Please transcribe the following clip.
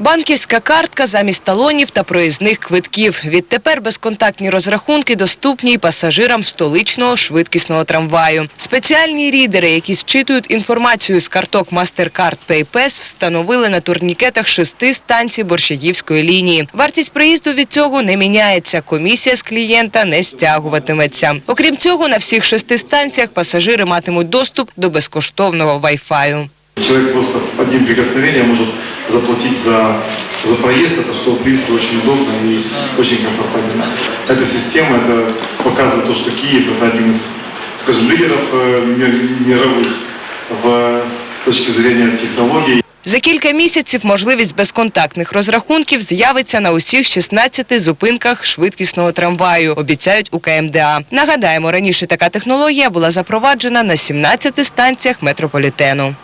Банківська картка замість талонів та проїзних квитків. Відтепер безконтактні розрахунки доступні й пасажирам столичного швидкісного трамваю. Спеціальні рідери, які зчитують інформацію з карток MasterCard PayPass, встановили на турнікетах шести станцій Борщагівської лінії. Вартість проїзду від цього не міняється. Комісія з клієнта не стягуватиметься. Окрім цього, на всіх шести станціях пасажири матимуть доступ до безкоштовного Wi-Fi. Человек просто одним прикосновением может заплатить за, за проезд, это что, в принципе, очень удобно и очень комфортабельно. Эта система это показывает то, что Киев это один из, скажем, лидеров э, мир- мировых в, с точки зрения технологий. За кілька місяців можливість безконтактних розрахунків з'явиться на усіх 16 зупинках швидкісного трамваю, обіцяють у КМДА. Нагадаємо, раніше така технологія була запроваджена на 17 станціях метрополітену.